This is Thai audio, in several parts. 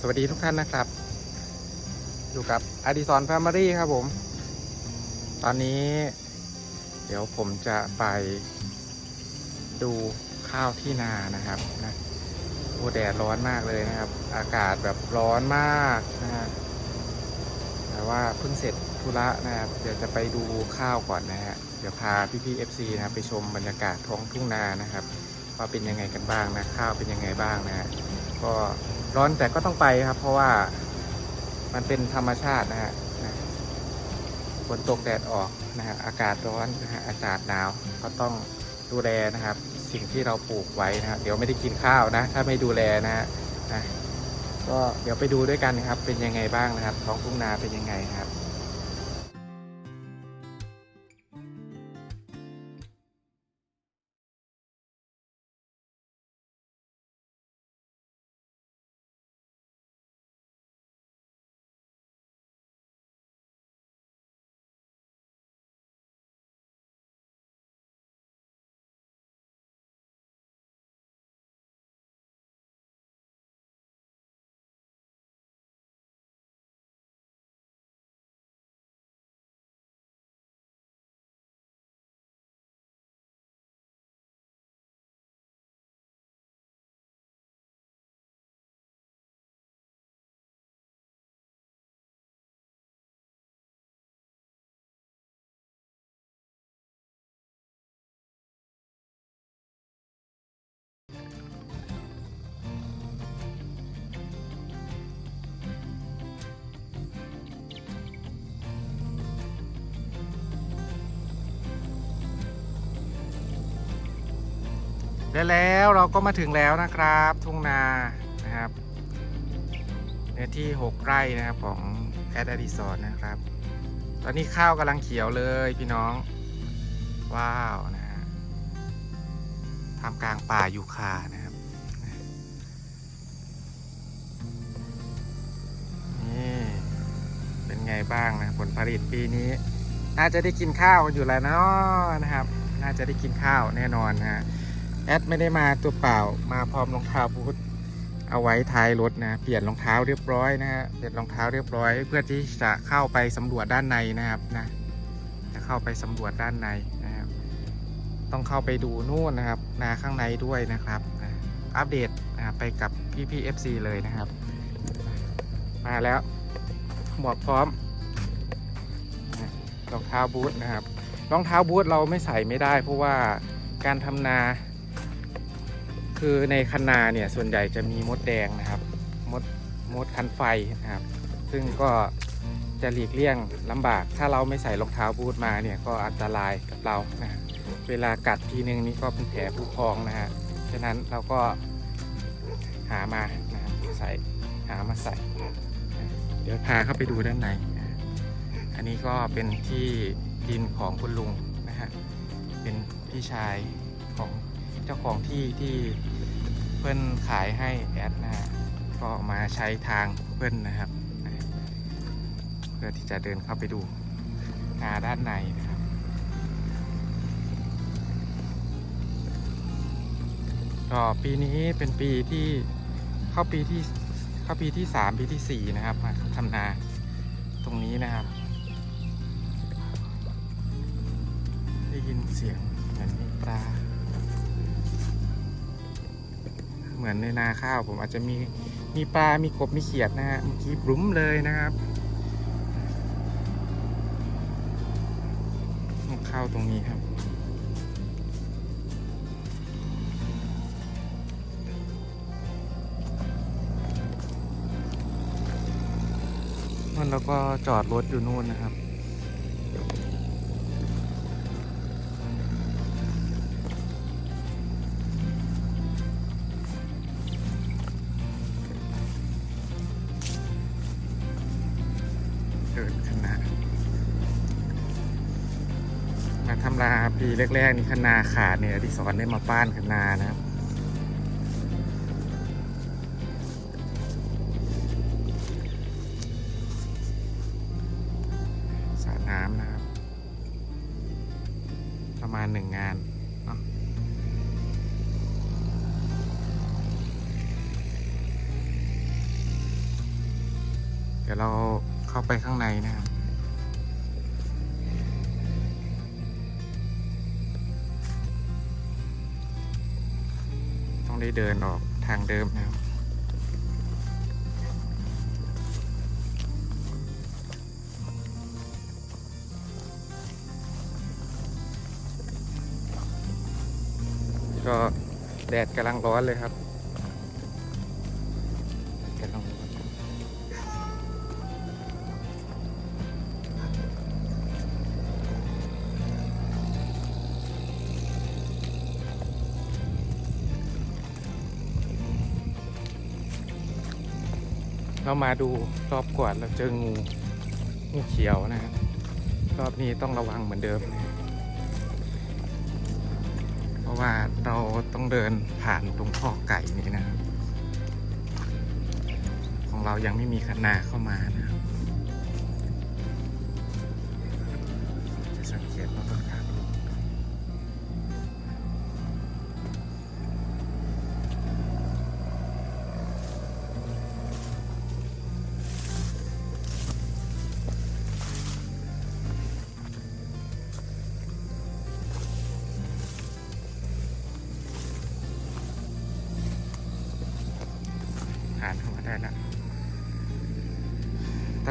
สวัสดีทุกท่านนะครับ อยู่กับอดิสรแฟมิลี่ครับผม ตอนนี้ เดี๋ยวผมจะไปดูข้าวที่นานะครับนะโอ้แดดร้อนมากเลยนะครับ อากาศแบบร้อนมากนะฮะแต่ว่าเพิ่งเสร็จธุระนะครับ เดี๋ยวจะไปดูข้าวก่อนนะฮะ เดี๋ยวพาพี่พี่เอฟซีนะครับไปชมบรรยากาศท้องทุ่งนานะครับ ว่าเป็นยังไงกันบ้างนะ ข้าวเป็นยังไงบ้างนะฮะ ก็ ร้อนแต่ก็ต้องไปครับ เพราะว่ามันเป็นธรรมชาตินะฮะฝนตกแดดออกนะฮะอากาศร้อนนะฮะอากาศหนาวก็ต้องดูแลนะครับ สิ่งที่เราปลูกไว้นะฮะเดี๋ยวไม่ได้กินข้าวนะ ถ้าไม่ดูแลนะฮะนะก็เดี๋ยวไปดูด้วยกันครับ เป็นยังไงบ้างนะครับท้องทุ่งนาเป็นยังไงครับ และแล้วเราก็มาถึงแล้วนะครับ ทุ่งนานะครับเนื้อที่ 6 ไร่นะครับของแอดอดิสอนนะครับ ตอนนี้ข้าวกำลังเขียวเลยพี่น้อง ว้าวนะฮะทำกลางป่ายูคานะครับนี่เป็นไงบ้างนะผลผลิตปีนี้ น่าจะได้กินข้าวกันอยู่แล้วเนาะนะครับ น่าจะได้กินข้าวแน่นอนนะฮะ แอดไม่ได้มาตัวเปล่ามาพร้อมรองเท้าบูทเอาไว้ท้ายรถนะเปลี่ยนรองเท้าเรียบร้อยนะฮะเปลี่ยนรองเท้าเรียบร้อย เพื่อที่จะเข้าไปสำรวจด้านในนะครับนะจะเข้าไปสำรวจด้านในนะครับ ต้องเข้าไปดูนู่นนะครับ นาข้างในด้วยนะครับนะอัปเดตนะครับไปกับพี่พี่ FC เลยนะครับ มาแล้วหมวกพร้อมรองเท้าบูทนะครับรองเท้าบูทเราไม่ใส่ไม่ได้ เพราะว่าการทำนา คือในคันนาเนี่ยส่วนใหญ่จะมีมดแดงนะครับ มดมดคันไฟนะครับ ซึ่งก็จะหลีกเลี่ยงลำบาก ถ้าเราไม่ใส่รองเท้าบูทมาเนี่ยก็อันตรายกับเรานะเวลากัดทีนึงนี่ก็เป็นแผลผู้พองนะฮะฉะนั้นเราก็หามานะใส่หามาใส่ เดี๋ยวพาเข้าไปดูด้านในอันนี้ก็เป็นที่ดินของคุณลุงนะฮะเป็นพี่ชายของ เจ้าของที่ที่เพื่อนขายให้แอดนะฮะก็มาใช้ทางเพื่อนนะครับ เพื่อที่จะเดินเข้าไปดูนาด้านในนะครับ ก็ปีนี้เป็นปีที่เข้าปีที่เข้าปีที่สามปีที่สี่นะครับมาทำนาตรงนี้นะครับ ได้ยินเสียงเหมือนมีปลา เหมือนในนาข้าวผมอาจจะมีมีปลา มีกบ มีเขียดนะฮะ เมื่อกี้บลุ้มเลยนะครับ เข้าตรงนี้ครับ มันแล้วก็จอดรถอยู่นู่นนะครับ ปีแรกๆนี่คณาขาดเนี่ยที่สอนได้มาป้านคณานะครับสระน้ำนะครับ ประมาณหนึ่งงานเนาะดี๋ยวเราเข้าไปข้างในนะครับ ได้เดินออกทางเดิมนะครับก็แดดกำลังร้อนเลยครับ เรามาดูรอบก่อนเราเจองูงูเขียวนะครับรอบนี้ต้องระวังเหมือนเดิมนะเพราะว่าเราต้องเดินผ่านตรงข้อไก่นี้นะครับของเรายังไม่มีคันนาเข้ามานะครับ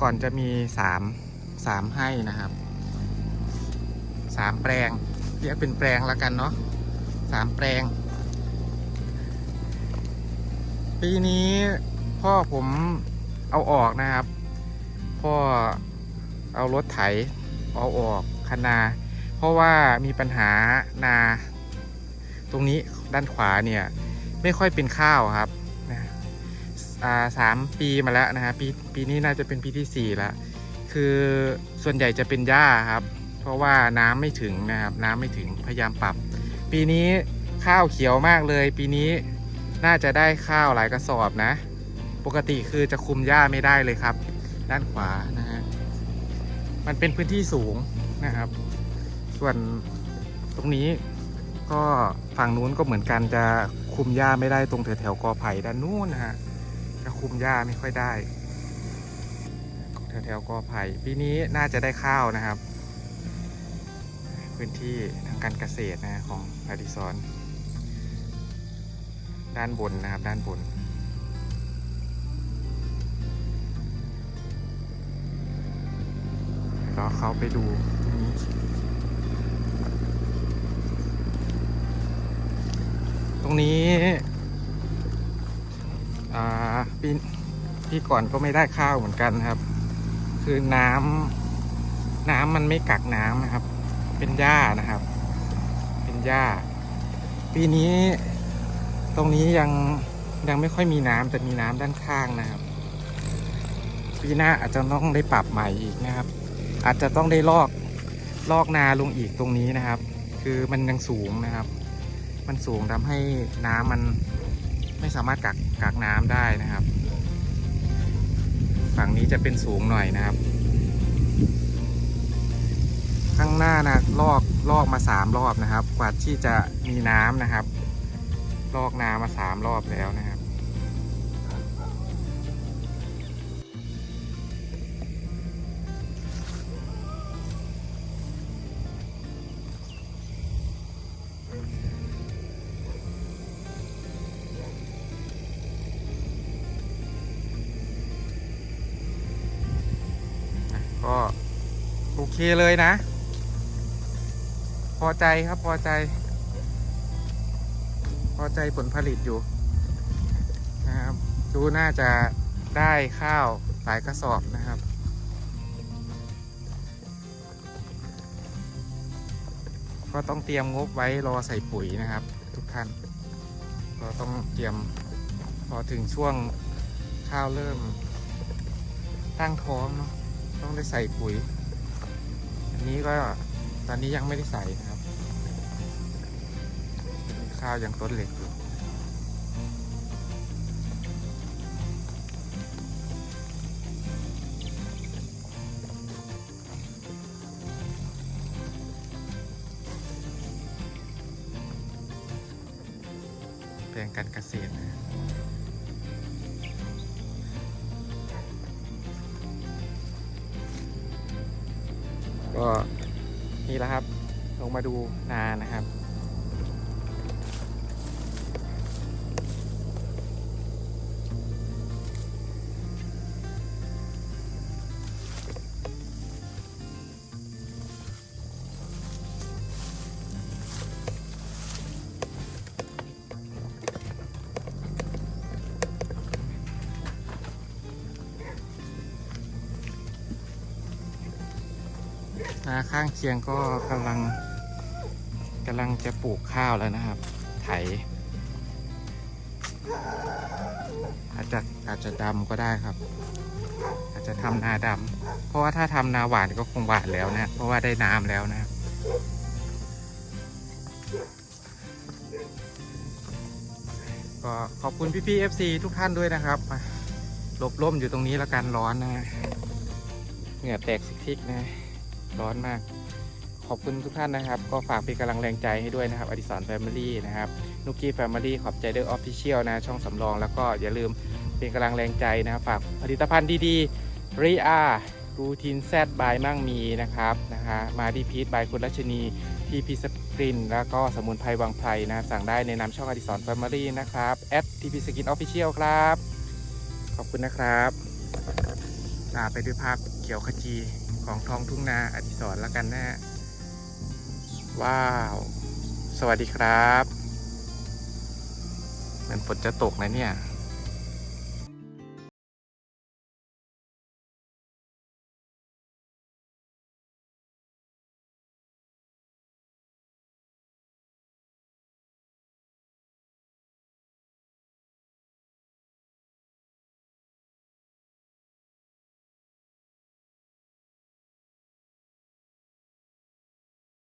ก่อนจะมีสามสามให้นะครับสามแปลงเรียกเป็นแปลงแล้วกันเนาะสามแปลง ปีนี้พ่อผมเอาออกนะครับ พ่อเอารถไถเอาออกคันนา เพราะว่ามีปัญหานา ตรงนี้ด้านขวาเนี่ย ไม่ค่อยเป็นข้าวครับ อ่าสามปีมาแล้วนะฮะปีปีนี้น่าจะเป็นปีที่สี่แล้วคือส่วนใหญ่จะเป็นหญ้าครับ เพราะว่าน้ำไม่ถึงนะครับ น้ำไม่ถึงพยายามปรับ ปีนี้ข้าวเขียวมากเลย ปีนี้น่าจะได้ข้าวหลายกระสอบนะ ปกติคือจะคุมหญ้าไม่ได้เลยครับ ด้านขวานะฮะมันเป็นพื้นที่สูงนะครับ ส่วนตรงนี้ก็ฝั่งนู้นก็เหมือนกันจะคุมหญ้าไม่ได้ตรงแถวแถวๆกอไผ่ด้านนู้นนะฮะ จะคุมหญ้าไม่ค่อยได้แถวแถวๆกอไผ่ปีนี้น่าจะได้ข้าวนะครับ พื้นที่ทางการเกษตรนะของอดิซอนด้านบนนะครับด้านบนเราเข้าไปดูตรงนี้ ตรงนี้ ปีปีก่อนก็ไม่ได้ข้าวเหมือนกันครับ คือน้ำน้ำมันไม่กักน้ำนะครับ เป็นหญ้านะครับ เป็นหญ้า ปีนี้ตรงนี้ยังยังไม่ค่อยมีน้ำแต่มีน้ำด้านข้างนะครับ ปีหน้าอาจจะต้องได้ปรับใหม่อีกนะครับ อาจจะต้องได้ลอกลอกนาลงอีกตรงนี้นะครับ คือมันยังสูงนะครับ มันสูงทำให้น้ำมันไม่สามารถกักกักน้ำได้นะครับ ฝั่งนี้จะเป็นสูงหน่อยนะครับ ข้างหน้านะลอกลอกมาสามรอบนะครับ กว่าที่จะมีน้ำนะครับ ลอกนามาสามรอบแล้วนะครับ ก็โอเคเลยนะ พอใจครับพอใจ พอใจผลผลิตอยู่นะครับดูน่าจะได้ข้าวหลายกระสอบนะครับก็ต้องเตรียมงบไว้รอใส่ปุ๋ยนะครับ ทุกท่านก็ต้องเตรียมพอถึงช่วงข้าวเริ่มตั้งท้องเนาะ ต้องได้ใส่ปุ๋ย อันนี้ก็ตอนนี้ยังไม่ได้ใส่นะครับข้าวยังต้นเล็กอยู่แปลงการเกษตรนะ มาดูนานะครับ นาข้างเคียงก็กำลัง กำลังจะปลูกข้าวแล้วนะครับ ไถ อาจจะอาจจะดำก็ได้ครับ อาจจะทำนาดำเพราะว่าถ้าทำนาหวานก็คงหวานแล้วนะ เพราะว่าได้น้ำแล้วนะก็ขอบคุณพี่ๆ FC ทุกท่านด้วยนะครับหลบร่มอยู่ตรงนี้แล้วกันร้อนนะ เหงื่อแตกซิกๆนะ ร้อนมาก ขอบคุณทุกท่านนะครับ ก็ฝากเป็นกำลังแรงใจให้ด้วยนะครับอดิสรแฟมิลี่นะครับนุกกี้แฟมิลี่ขอบใจเดอร์ออฟฟิเชียลนะช่องสำรอง แล้วก็อย่าลืมเป็นกำลังแรงใจนะครับฝากผลิตภัณฑ์ดีๆรีอารูทีนแซดบายมั่งมีนะครับนะคะมาดีพีทบายคุณรัชนีทีพีสกรินแล้วก็สมุนไพรวังไพรนะสั่งได้ในนามช่องอดิสรแฟมิลี่นะครับแอดทีพีสกินออฟฟิเชียลครับ ขอบคุณนะครับลาไปด้วยภาพเขียวขจีของท้องทุ่งนาอดิสรแล้วกันนะฮะ ว้าว สวัสดีครับ มันฝนจะตกนะเนี่ย